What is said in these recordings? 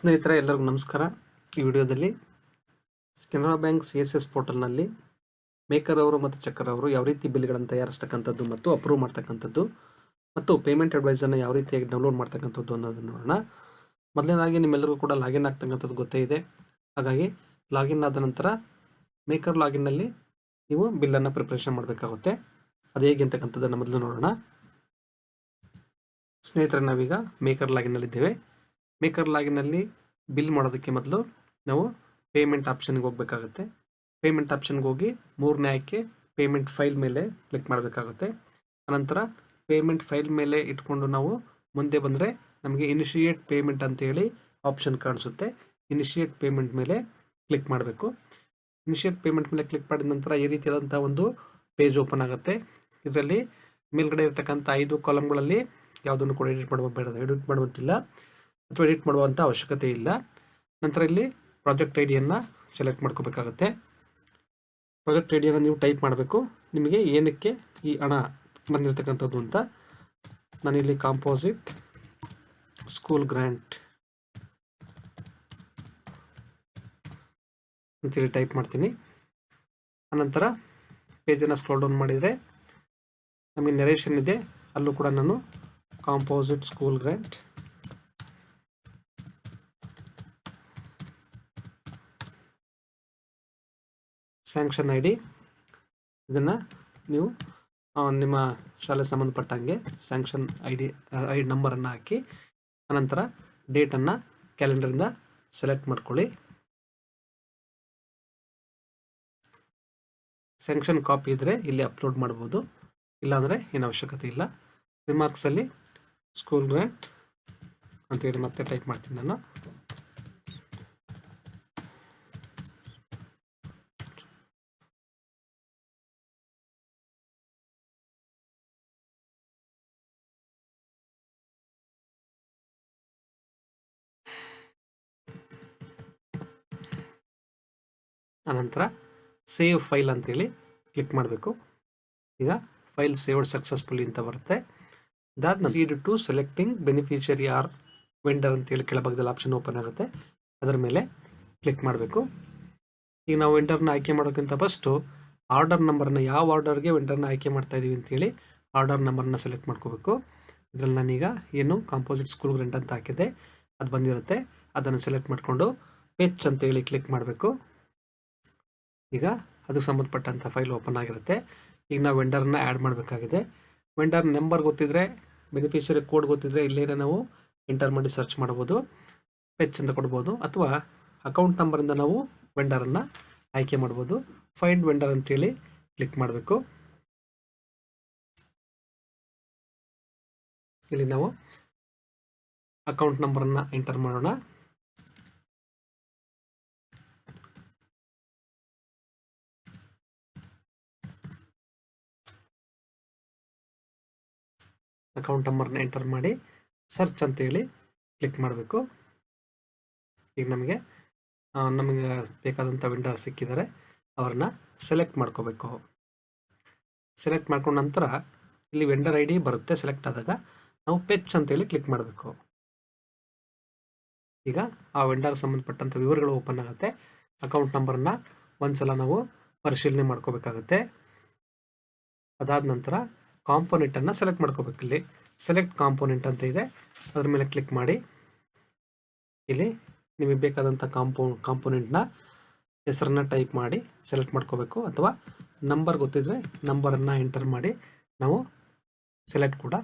ಸ್ನೇಹಿತರೆ, ಎಲ್ಲರಿಗೂ ನಮಸ್ಕಾರ. ಈ ವಿಡಿಯೋದಲ್ಲಿ Canara bank C S S ಪೋರ್ಟಲ್ನಲ್ಲಿ ಮೇಕರ್ ಅವರು ಮತ್ತು ಚಕ್ಕರ್ ಅವರು ಯಾವ ರೀತಿ ಬಿಲ್ಗಳನ್ನು ತಯಾರಿಸ್ತಕ್ಕಂಥದ್ದು ಮತ್ತು ಅಪ್ರೂವ್ ಮಾಡ್ತಕ್ಕಂಥದ್ದು ಮತ್ತು ಪೇಮೆಂಟ್ ಅಡ್ವೈಸನ್ನು ಯಾವ ರೀತಿಯಾಗಿ ಡೌನ್ಲೋಡ್ ಮಾಡ್ತಕ್ಕಂಥದ್ದು ಅನ್ನೋದನ್ನು ನೋಡೋಣ. ಮೊದಲನೇದಾಗಿ ನಿಮ್ಮೆಲ್ಲರಿಗೂ ಕೂಡ ಲಾಗಿನ್ ಆಗ್ತಕ್ಕಂಥದ್ದು ಗೊತ್ತೇ ಇದೆ. ಹಾಗಾಗಿ ಲಾಗಿನ್ ಆದ ನಂತರ ಮೇಕರ್ ಲಾಗಿನ್ನಲ್ಲಿ ನೀವು ಬಿಲ್ಲನ್ನು ಪ್ರಿಪ್ರೇಷನ್ ಮಾಡಬೇಕಾಗುತ್ತೆ. ಅದು ಹೇಗೆ ಅಂತಕ್ಕಂಥದ್ದನ್ನು ಮೊದಲು ನೋಡೋಣ. ಸ್ನೇಹಿತರೆ, ನಾವೀಗ ಮೇಕರ್ ಲಾಗಿನ್ನಲ್ಲಿದ್ದೇವೆ. ಮೇಕರ್ ಲಾಗಿನಲ್ಲಿ ಬಿಲ್ ಮಾಡೋದಕ್ಕೆ ಮೊದಲು ನಾವು ಪೇಮೆಂಟ್ ಆಪ್ಷನ್ಗೆ ಹೋಗಬೇಕಾಗುತ್ತೆ. ಪೇಮೆಂಟ್ ಆಪ್ಷನ್ಗೆ ಹೋಗಿ ಮೂರನೇ ಆಯ್ಕೆ ಪೇಮೆಂಟ್ ಫೈಲ್ ಮೇಲೆ ಕ್ಲಿಕ್ ಮಾಡಬೇಕಾಗುತ್ತೆ. ಅನಂತರ ಪೇಮೆಂಟ್ ಫೈಲ್ ಮೇಲೆ ಇಟ್ಕೊಂಡು ನಾವು ಮುಂದೆ ಬಂದರೆ ನಮಗೆ ಇನಿಷಿಯೇಟ್ ಪೇಮೆಂಟ್ ಅಂತೇಳಿ ಆಪ್ಷನ್ ಕಾಣಿಸುತ್ತೆ. ಇನಿಷಿಯೇಟ್ ಪೇಮೆಂಟ್ ಮೇಲೆ ಕ್ಲಿಕ್ ಮಾಡಬೇಕು. ಇನಿಷಿಯೇಟ್ ಪೇಮೆಂಟ್ ಮೇಲೆ ಕ್ಲಿಕ್ ಮಾಡಿದ ನಂತರ ಈ ರೀತಿಯಾದಂಥ ಒಂದು ಪೇಜ್ ಓಪನ್ ಆಗುತ್ತೆ. ಇದರಲ್ಲಿ ಮೇಲ್ಗಡೆ ಇರತಕ್ಕಂಥ ಐದು ಕಾಲಮ್ಗಳಲ್ಲಿ ಯಾವುದನ್ನು ಕೂಡ ಎಡಿಟ್ ಮಾಡುವ ಬೇಡ ಎಡಿಟ್ ಮಾಡುವಂತಿಲ್ಲ. ಅಥವಾ ಎಡಿಟ್ ಮಾಡುವಂಥ ಅವಶ್ಯಕತೆ ಇಲ್ಲ. ನಂತರ ಇಲ್ಲಿ ಪ್ರಾಜೆಕ್ಟ್ ಐ ಡಿಯನ್ನು ಸೆಲೆಕ್ಟ್ ಮಾಡ್ಕೋಬೇಕಾಗತ್ತೆ. ಪ್ರಾಜೆಕ್ಟ್ ಐ ಡಿಯನ್ನು ನೀವು ಟೈಪ್ ಮಾಡಬೇಕು. ನಿಮಗೆ ಏನಕ್ಕೆ ಈ ಹಣ ಬಂದಿರತಕ್ಕಂಥದ್ದು ಅಂತ ನಾನಿಲ್ಲಿ ಕಾಂಪೋಸಿಟ್ ಸ್ಕೂಲ್ ಗ್ರ್ಯಾಂಟ್ ಅಂತೇಳಿ ಟೈಪ್ ಮಾಡ್ತೀನಿ. ಆನಂತರ ಪೇಜನ್ನು ಸ್ಕ್ರೋಲ್ ಡೌನ್ ಮಾಡಿದರೆ ನಮಗೆ ನೆರೇಷನ್ ಇದೆ. ಅಲ್ಲೂ ಕೂಡ ನಾನು composite school grant sanction I D ಇದನ್ನು ನೀವು ನಿಮ್ಮ ಶಾಲೆ ಸಂಬಂಧಪಟ್ಟಂಗೆ ಸ್ಯಾಂಕ್ಷನ್ ಐ ಡಿ ಐ ನಂಬರನ್ನು ಹಾಕಿ, ಅನಂತರ ಡೇಟನ್ನು ಕ್ಯಾಲೆಂಡರಿಂದ ಸೆಲೆಕ್ಟ್ ಮಾಡ್ಕೊಳ್ಳಿ. ಸ್ಯಾಂಕ್ಷನ್ ಕಾಪಿ ಇದ್ದರೆ ಇಲ್ಲಿ ಅಪ್ಲೋಡ್ ಮಾಡ್ಬೋದು. ಇಲ್ಲಾಂದರೆ ಏನು ಅವಶ್ಯಕತೆ ಇಲ್ಲ. ರಿಮಾರ್ಕ್ಸಲ್ಲಿ ಸ್ಕೂಲ್ ಗ್ರ್ಯಾಂಟ್ ಅಂತೇಳಿ ಮತ್ತೆ ಟೈಪ್ ಮಾಡ್ತೀನಿ ನಾನು. ಅನಂತರ ಸೇವ್ ಫೈಲ್ ಅಂತೇಳಿ ಕ್ಲಿಕ್ ಮಾಡಬೇಕು. ಈಗ ಫೈಲ್ ಸೇವ್ಡ್ ಸಕ್ಸಸ್ಫುಲ್ಲಿ ಅಂತ ಬರುತ್ತೆ. ಅದಾದ seed to selecting beneficiary or vendor ಅಂತೇಳಿ ಕೆಳಭಾಗದಲ್ಲಿ ಆಪ್ಷನ್ ಓಪನ್ ಆಗುತ್ತೆ. ಅದರ ಮೇಲೆ ಕ್ಲಿಕ್ ಮಾಡಬೇಕು. ಈಗ ನಾವು ವೆಂಡರ್ನ ಆಯ್ಕೆ ಮಾಡೋಕ್ಕಿಂತ ಫಸ್ಟು ಆರ್ಡರ್ ನಂಬರ್ನ ಯಾವ ಆರ್ಡರ್ಗೆ ವೆಂಡರ್ನ ಆಯ್ಕೆ ಮಾಡ್ತಾ ಇದ್ದೀವಿ ಅಂತೇಳಿ ಆರ್ಡರ್ ನಂಬರ್ನ ಸೆಲೆಕ್ಟ್ ಮಾಡ್ಕೋಬೇಕು. ಇದರಲ್ಲಿ ನಾನೀಗ ಏನು ಕಾಂಪೋಸಿಟ್ ಸ್ಕೂಲ್ ಗ್ರೆಂಟ್ ಅಂತ ಹಾಕಿದೆ ಅದು ಬಂದಿರುತ್ತೆ. ಅದನ್ನು ಸೆಲೆಕ್ಟ್ ಮಾಡಿಕೊಂಡು ಪೆಚ್ ಅಂತೇಳಿ ಕ್ಲಿಕ್ ಮಾಡಬೇಕು. ಈಗ ಅದಕ್ಕೆ ಸಂಬಂಧಪಟ್ಟಂಥ ಫೈಲ್ ಓಪನ್ ಆಗಿರುತ್ತೆ. ಈಗ ನಾವು ವೆಂಡರ್ನ ಆ್ಯಡ್ ಮಾಡಬೇಕಾಗಿದೆ. ವೆಂಡರ್ ನಂಬರ್ ಗೊತ್ತಿದ್ರೆ ಬೆನಿಫಿಷರಿ ಕೋಡ್ ಗೊತ್ತಿದ್ರೆ ಇಲ್ಲೇನೆ ನಾವು ಎಂಟರ್ ಮಾಡಿ ಸರ್ಚ್ ಮಾಡ್ಬೋದು ಪೆಚ್ ಅಂತ ಕೊಡ್ಬೋದು. ಅಥವಾ ಅಕೌಂಟ್ ನಂಬರಿಂದ ನಾವು ವೆಂಡರನ್ನು ಆಯ್ಕೆ ಮಾಡ್ಬೋದು ಫೈಂಡ್ ವೆಂಡರ್ ಅಂತೇಳಿ ಕ್ಲಿಕ್ ಮಾಡಬೇಕು. ಇಲ್ಲಿ ನಾವು ಅಕೌಂಟ್ ನಂಬರನ್ನು ಎಂಟರ್ ಮಾಡೋಣ. ಅಕೌಂಟ್ ನಂಬರ್ನ ಎಂಟರ್ ಮಾಡಿ ಸರ್ಚ್ ಅಂತೇಳಿ ಕ್ಲಿಕ್ ಮಾಡಬೇಕು. ಈಗ ನಮಗೆ ನಮಗೆ ಬೇಕಾದಂಥ ವೆಂಡರ್ ಸಿಕ್ಕಿದ್ದಾರೆ ಅವ್ರನ್ನ ಸೆಲೆಕ್ಟ್ ಮಾಡ್ಕೋಬೇಕು. ಸೆಲೆಕ್ಟ್ ಮಾಡ್ಕೊಂಡ ನಂತರ ಇಲ್ಲಿ ವೆಂಡರ್ ಐ ಡಿ ಬರುತ್ತೆ ಸೆಲೆಕ್ಟ್ ಆದಾಗ ನಾವು ಪೆಚ್ ಅಂತೇಳಿ ಕ್ಲಿಕ್ ಮಾಡಬೇಕು. ಈಗ ಆ ವೆಂಡರ್ ಸಂಬಂಧಪಟ್ಟಂಥ ವಿವರಗಳು ಓಪನ್ ಆಗುತ್ತೆ. ಅಕೌಂಟ್ ನಂಬರನ್ನ ಒಂದ್ಸಲ ನಾವು ಪರಿಶೀಲನೆ ಮಾಡ್ಕೋಬೇಕಾಗತ್ತೆ. ಅದಾದ ನಂತರ ಕಾಂಪೋನೆಂಟನ್ನು ಸೆಲೆಕ್ಟ್ ಮಾಡ್ಕೋಬೇಕು. ಇಲ್ಲಿ ಸೆಲೆಕ್ಟ್ ಕಾಂಪೋನೆಂಟ್ ಅಂತ ಇದೆ. ಅದ್ರ ಮೇಲೆ ಕ್ಲಿಕ್ ಮಾಡಿ. ಇಲ್ಲಿ ನಿಮಗೆ ಬೇಕಾದಂಥ ಕಾಂಪೋ ಕಾಂಪೋನೆಂಟ್ನ ಹೆಸರನ್ನ ಟೈಪ್ ಮಾಡಿ ಸೆಲೆಕ್ಟ್ ಮಾಡ್ಕೋಬೇಕು. ಅಥವಾ ನಂಬರ್ ಗೊತ್ತಿದ್ರೆ ನಂಬರನ್ನು ಎಂಟರ್ ಮಾಡಿ ನಾವು ಸೆಲೆಕ್ಟ್ ಕೂಡ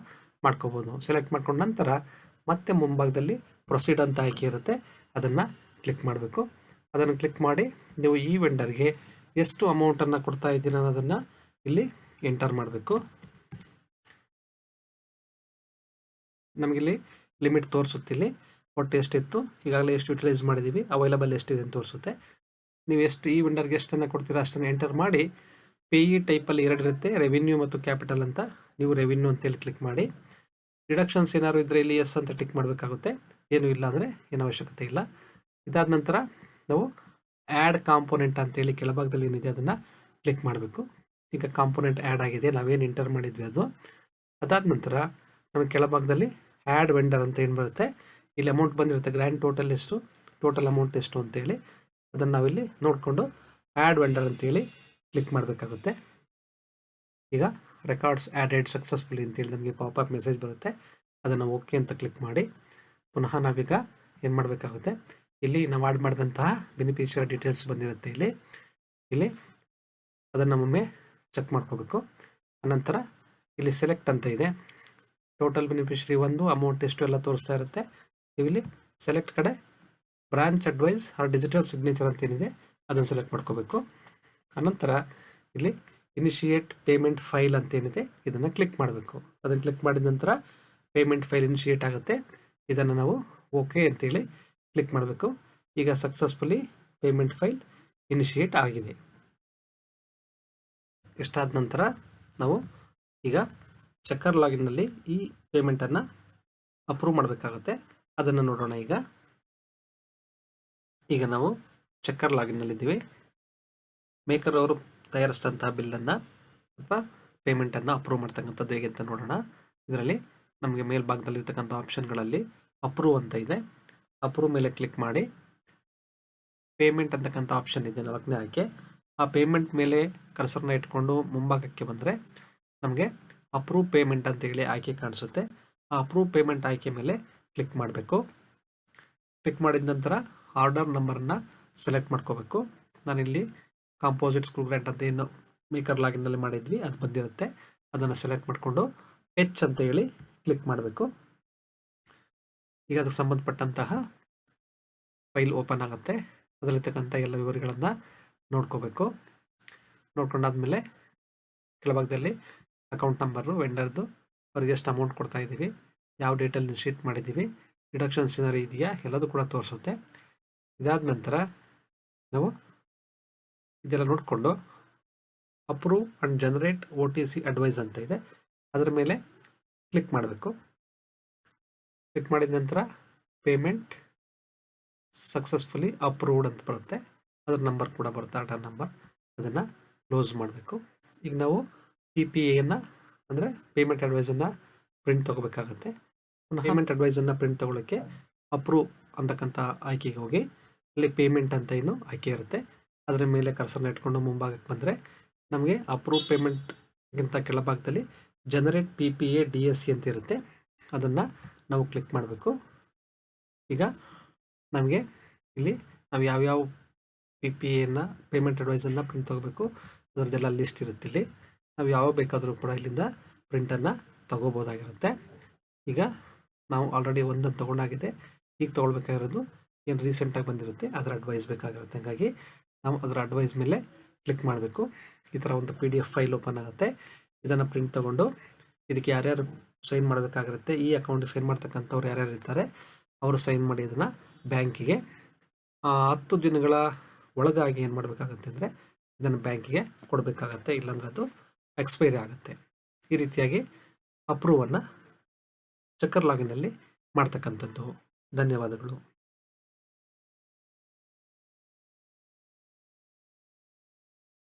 ಮಾಡ್ಕೋಬೋದು. ಸೆಲೆಕ್ಟ್ ಮಾಡ್ಕೊಂಡ ನಂತರ ಮತ್ತೆ ಮುಂಭಾಗದಲ್ಲಿ ಪ್ರೊಸೀಡ್ ಅಂತ ಆಯ್ಕೆ ಇರುತ್ತೆ. ಅದನ್ನು ಕ್ಲಿಕ್ ಮಾಡಬೇಕು. ಅದನ್ನು ಕ್ಲಿಕ್ ಮಾಡಿ ನೀವು ಈ ವೆಂಡರ್ಗೆ ಎಷ್ಟು ಅಮೌಂಟನ್ನು ಕೊಡ್ತಾ ಇದ್ದೀರ ಅನ್ನೋದನ್ನು ಇಲ್ಲಿ ಎಂಟರ್ ಮಾಡಬೇಕು. ನಮಗಿಲ್ಲಿ ಲಿಮಿಟ್ ತೋರಿಸುತ್ತಿಲ್ಲಿ. ಒಟ್ಟು ಎಷ್ಟಿತ್ತು? ಈಗಾಗಲೇ ಎಷ್ಟು ಯುಟಿಲೈಸ್ ಮಾಡಿದ್ದೀವಿ. ಅವೈಲಬಲ್ ಎಷ್ಟಿದೆ ಅಂತ ತೋರಿಸುತ್ತೆ. ನೀವು ಎಷ್ಟು, ಈ ವಿಂಡರ್ಗೆ ಎಷ್ಟನ್ನು ಕೊಡ್ತೀರಾ ಅಷ್ಟನ್ನು ಎಂಟರ್ ಮಾಡಿ ಪಿ ಇ ಟೈಪಲ್ಲಿ ಎರಡು ಇರುತ್ತೆ ರೆವಿನ್ಯೂ ಮತ್ತು ಕ್ಯಾಪಿಟಲ್ ಅಂತ. ನೀವು ರೆವಿನ್ಯೂ ಅಂತೇಳಿ ಕ್ಲಿಕ್ ಮಾಡಿ. ರಿಡಕ್ಷನ್ಸ್ ಏನಾದ್ರು ಇದ್ದರೆ ಇಲ್ಲಿ ಎಸ್ ಅಂತ ಟಿಕ್ ಮಾಡಬೇಕಾಗುತ್ತೆ. ಏನೂ ಇಲ್ಲ ಅಂದರೆ ಏನು ಅವಶ್ಯಕತೆ ಇಲ್ಲ. ಇದಾದ ನಂತರ ನಾವು ಆ್ಯಡ್ ಕಾಂಪೋನೆಂಟ್ ಅಂತೇಳಿ ಕೆಳಭಾಗದಲ್ಲಿ ಏನಿದೆ ಅದನ್ನು ಕ್ಲಿಕ್ ಮಾಡಬೇಕು. ಈಗ ಕಾಂಪೋನೆಂಟ್ ಆ್ಯಡ್ ಆಗಿದೆ. ನಾವೇನು ಎಂಟರ್ ಮಾಡಿದ್ವಿ ಅದು. ಅದಾದ ನಂತರ ನಮಗೆ ಕೆಳಭಾಗದಲ್ಲಿ ಆ್ಯಡ್ ವೆಂಡರ್ ಅಂತ ಏನು ಬರುತ್ತೆ? ಇಲ್ಲಿ ಅಮೌಂಟ್ ಬಂದಿರುತ್ತೆ ಗ್ರ್ಯಾಂಡ್ ಟೋಟಲ್ ಎಷ್ಟು? ಟೋಟಲ್ ಅಮೌಂಟ್ ಎಷ್ಟು ಅಂತೇಳಿ ಅದನ್ನು ನಾವಿಲ್ಲಿ ನೋಡಿಕೊಂಡು ಆ್ಯಡ್ ವೆಂಡರ್ ಅಂತೇಳಿ ಕ್ಲಿಕ್ ಮಾಡಬೇಕಾಗುತ್ತೆ. ಈಗ ರೆಕಾರ್ಡ್ಸ್ ಆ್ಯಡೆಡ್ ಸಕ್ಸಸ್ಫುಲಿ ಅಂತೇಳಿ ನಮಗೆ ಪಾಪಪ್ ಮೆಸೇಜ್ ಬರುತ್ತೆ. ಅದನ್ನು ಓಕೆ ಅಂತ ಕ್ಲಿಕ್ ಮಾಡಿ. ಪುನಃ ನಾವೀಗ ಏನು ಮಾಡಬೇಕಾಗುತ್ತೆ? ಇಲ್ಲಿ ನಾವು ಆ್ಯಡ್ ಮಾಡಿದಂತಹ ಬೆನಿಫಿಷಿಯರಿ ಡೀಟೇಲ್ಸ್ ಬಂದಿರುತ್ತೆ ಇಲ್ಲಿ. ಇಲ್ಲಿ ಅದನ್ನು ಒಮ್ಮೆ ಚೆಕ್ ಮಾಡ್ಕೋಬೇಕು. ಅನಂತರ ಇಲ್ಲಿ ಸೆಲೆಕ್ಟ್ ಅಂತ ಇದೆ. ಟೋಟಲ್ ಬೆನಿಫಿಷರಿ ಒಂದು ಅಮೌಂಟ್ ಎಷ್ಟು ಎಲ್ಲ ತೋರಿಸ್ತಾ ಇರುತ್ತೆ. ಇಲ್ಲಿ ಸೆಲೆಕ್ಟ್ ಕಡೆ branch advice or digital signature ಅಂತ ಏನಿದೆ, ಅದನ್ನು ಸೆಲೆಕ್ಟ್ ಮಾಡ್ಕೋಬೇಕು. ಅನಂತರ ಇಲ್ಲಿ ಇನಿಷಿಯೇಟ್ ಪೇಮೆಂಟ್ ಫೈಲ್ ಅಂತ ಏನಿದೆ, ಇದನ್ನು ಕ್ಲಿಕ್ ಮಾಡಬೇಕು. ಅದನ್ನು ಕ್ಲಿಕ್ ಮಾಡಿದ ನಂತರ ಪೇಮೆಂಟ್ ಫೈಲ್ ಇನಿಷಿಯೇಟ್ ಆಗುತ್ತೆ. ಇದನ್ನು ನಾವು ಓಕೆ ಅಂತೇಳಿ ಕ್ಲಿಕ್ ಮಾಡಬೇಕು. ಈಗ ಸಕ್ಸಸ್ಫುಲಿ ಪೇಮೆಂಟ್ ಫೈಲ್ ಇನಿಷಿಯೇಟ್ ಆಗಿದೆ. ಇಷ್ಟಾದ ನಂತರ ನಾವು ಈಗ ಚೆಕ್ಕರ್ ಲಾಗಿನ್ನಲ್ಲಿ ಈ ಪೇಮೆಂಟನ್ನು ಅಪ್ರೂವ್ ಮಾಡಬೇಕಾಗುತ್ತೆ. ಅದನ್ನು ನೋಡೋಣ ಈಗ. ಈಗ ನಾವು ಚೆಕ್ಕರ್ ಲಾಗಿನ್ನಲ್ಲಿದ್ದೀವಿ ಮೇಕರ್ ಅವರು ತಯಾರಿಸಿದಂತಹ ಬಿಲ್ಲನ್ನು ಅಥವಾ ಪೇಮೆಂಟನ್ನು ಅಪ್ರೂವ್ ಮಾಡ್ತಕ್ಕಂಥದ್ದು ಹೇಗೆ ಅಂತ ನೋಡೋಣ. ಇದರಲ್ಲಿ ನಮಗೆ ಮೇಲ್ಭಾಗದಲ್ಲಿರ್ತಕ್ಕಂಥ ಆಪ್ಷನ್ಗಳಲ್ಲಿ ಅಪ್ರೂವ್ ಅಂತ ಇದೆ. ಅಪ್ರೂವ್ ಮೇಲೆ ಕ್ಲಿಕ್ ಮಾಡಿ. ಪೇಮೆಂಟ್ ಅಂತಕ್ಕಂಥ ಆಪ್ಷನ್ ಇದೆ ನಾಲ್ಕನೇ ಆಯ್ಕೆ. ಆ ಪೇಮೆಂಟ್ ಮೇಲೆ ಕರ್ಸರ್ನ ಇಟ್ಕೊಂಡು ಮುಂಭಾಗಕ್ಕೆ ಬಂದರೆ ನಮಗೆ ಅಪ್ರೂವ್ ಪೇಮೆಂಟ್ ಅಂತೇಳಿ ಆಯ್ಕೆ ಕಾಣಿಸುತ್ತೆ. ಆ ಅಪ್ರೂವ್ ಪೇಮೆಂಟ್ ಆಯ್ಕೆ ಮೇಲೆ ಕ್ಲಿಕ್ ಮಾಡಬೇಕು. ಕ್ಲಿಕ್ ಮಾಡಿದ ನಂತರ ಆರ್ಡರ್ ನಂಬರನ್ನು ಸೆಲೆಕ್ಟ್ ಮಾಡ್ಕೋಬೇಕು. ನಾನಿಲ್ಲಿ ಕಾಂಪೋಸಿಟ್ ಸ್ಕೂಲ್ ಗ್ರ್ಯಾಂಟ್ ಅಂತ ಏನು ಮೇಕರ್ ಲಾಗಿನಲ್ಲಿ ಮಾಡಿದ್ವಿ, ಅದು ಬಂದಿರುತ್ತೆ. ಅದನ್ನು ಸೆಲೆಕ್ಟ್ ಮಾಡಿಕೊಂಡು ಹೆಚ್ ಅಂತ ಹೇಳಿ ಕ್ಲಿಕ್ ಮಾಡಬೇಕು. ಈಗ ಅದಕ್ಕೆ ಸಂಬಂಧಪಟ್ಟಂತಹ ಫೈಲ್ ಓಪನ್ ಆಗುತ್ತೆ. ಅದರಲ್ಲಿರ್ತಕ್ಕಂಥ ಎಲ್ಲ ವಿವರಗಳನ್ನು ನೋಡ್ಕೋಬೇಕು. ನೋಡ್ಕೊಂಡಾದ್ಮೇಲೆ ಕೆಳಭಾಗದಲ್ಲಿ ಅಕೌಂಟ್ ನಂಬರು ವೆಂಡರ್ದು ಅವ್ರಿಗೆ ಎಷ್ಟು ಅಮೌಂಟ್ ಕೊಡ್ತಾ ಇದ್ದೀವಿ, ಯಾವ ಡೇಟಲ್ಲಿ ಶೀಟ್ ಮಾಡಿದ್ದೀವಿ ಡಿಡಕ್ಷನ್ಸ್ ಸಿನರಿ ಇದೆಯಾ, ಎಲ್ಲದೂ ಕೂಡ ತೋರಿಸುತ್ತೆ. ಇದಾದ ನಂತರ ನಾವು ಇದೆಲ್ಲ ನೋಡಿಕೊಂಡು approve and generate O T C advice ಅಂತ ಇದೆ. ಅದರ ಮೇಲೆ ಕ್ಲಿಕ್ ಮಾಡಬೇಕು. ಕ್ಲಿಕ್ ಮಾಡಿದ ನಂತರ ಪೇಮೆಂಟ್ ಸಕ್ಸಸ್ಫುಲಿ ಅಪ್ರೂವ್ಡ್ ಅಂತ ಬರುತ್ತೆ. ಅದ್ರ ನಂಬರ್ ಕೂಡ ಬರುತ್ತೆ ಆರ್ಡರ್ ನಂಬರ್ ಅದನ್ನು ಕ್ಲೋಸ್ ಮಾಡಬೇಕು. ಈಗ ನಾವು ಪಿ ಪಿ ಎನ್ನು ಅಂದರೆ ಪೇಮೆಂಟ್ ಅಡ್ವೈಸನ್ನು ಪ್ರಿಂಟ್ ತೊಗೋಬೇಕಾಗತ್ತೆ. ಪೇಮೆಂಟ್ ಅಡ್ವೈಸನ್ನು ಪ್ರಿಂಟ್ ತೊಗೊಳಕ್ಕೆ ಅಪ್ರೂವ್ ಅಂತಕ್ಕಂಥ ಆಯ್ಕೆಗೆ ಹೋಗಿ ಅಲ್ಲಿ ಪೇಮೆಂಟ್ ಅಂತ ಏನು ಆಯ್ಕೆ ಇರುತ್ತೆ. ಅದರ ಮೇಲೆ ಕರ್ಸರ್ನ ಇಟ್ಕೊಂಡು ಮುಂಭಾಗಕ್ಕೆ ಬಂದರೆ ನಮಗೆ ಅಪ್ರೂವ್ ಪೇಮೆಂಟ್ಗಿಂತ ಕೆಳಭಾಗದಲ್ಲಿ generate P P A D S C ಅಂತ ಇರುತ್ತೆ. ಅದನ್ನು ನಾವು ಕ್ಲಿಕ್ ಮಾಡಬೇಕು. ಈಗ ನಮಗೆ ಇಲ್ಲಿ ನಾವು ಯಾವ್ಯಾವ ಪಿ ಪಿ ಎನ ಪೇಮೆಂಟ್ ಅಡ್ವೈಸನ್ನು ಪ್ರಿಂಟ್ ತೊಗೋಬೇಕು ಅದರದ್ದೆಲ್ಲ ಲಿಸ್ಟ್ ಇರುತ್ತೆ ಇಲ್ಲಿ. ನಾವು ಯಾವ ಬೇಕಾದರೂ ಕೂಡ ಇಲ್ಲಿಂದ ಪ್ರಿಂಟನ್ನು ತಗೋಬೋದಾಗಿರುತ್ತೆ. ಈಗ ನಾವು ಆಲ್ರೆಡಿ ಒಂದನ್ನು ತೊಗೊಂಡಾಗಿದೆ. ಈಗ ತೊಗೊಳ್ಬೇಕಾಗಿರೋದು ಏನು ರೀಸೆಂಟಾಗಿ ಬಂದಿರುತ್ತೆ, ಅದರ ಅಡ್ವೈಸ್ ಬೇಕಾಗಿರುತ್ತೆ. ಹಾಗಾಗಿ ನಾವು ಅದರ ಅಡ್ವೈಸ್ ಮೇಲೆ ಕ್ಲಿಕ್ ಮಾಡಬೇಕು. ಈ ಥರ ಒಂದು P D F file open ಆಗುತ್ತೆ. ಇದನ್ನು ಪ್ರಿಂಟ್ ತೊಗೊಂಡು ಇದಕ್ಕೆ ಯಾರ್ಯಾರು ಸೈನ್ ಮಾಡಬೇಕಾಗಿರುತ್ತೆ, ಈ ಅಕೌಂಟಿಗೆ ಸೈನ್ ಮಾಡ್ತಕ್ಕಂಥವ್ರು ಯಾರ್ಯಾರು ಇರ್ತಾರೆ ಅವರು ಸೈನ್ ಮಾಡಿ ಇದನ್ನು ಬ್ಯಾಂಕಿಗೆ ಹತ್ತು ದಿನಗಳ ಒಳಗಾಗಿ ಏನು ಮಾಡಬೇಕಾಗತ್ತೆ ಅಂದರೆ ಇದನ್ನು ಬ್ಯಾಂಕಿಗೆ ಕೊಡಬೇಕಾಗತ್ತೆ. ಇಲ್ಲಾಂದ್ರೆ ಅದು ಎಕ್ಸ್ಪೈರಿ ಆಗುತ್ತೆ. ಈ ರೀತಿಯಾಗಿ ಅಪ್ರೂವನ್ನು ಚಕ್ಕರ್ ಲಾಗಿನಲ್ಲಿ ಮಾಡ್ತಕ್ಕಂಥದ್ದು. ಧನ್ಯವಾದಗಳು.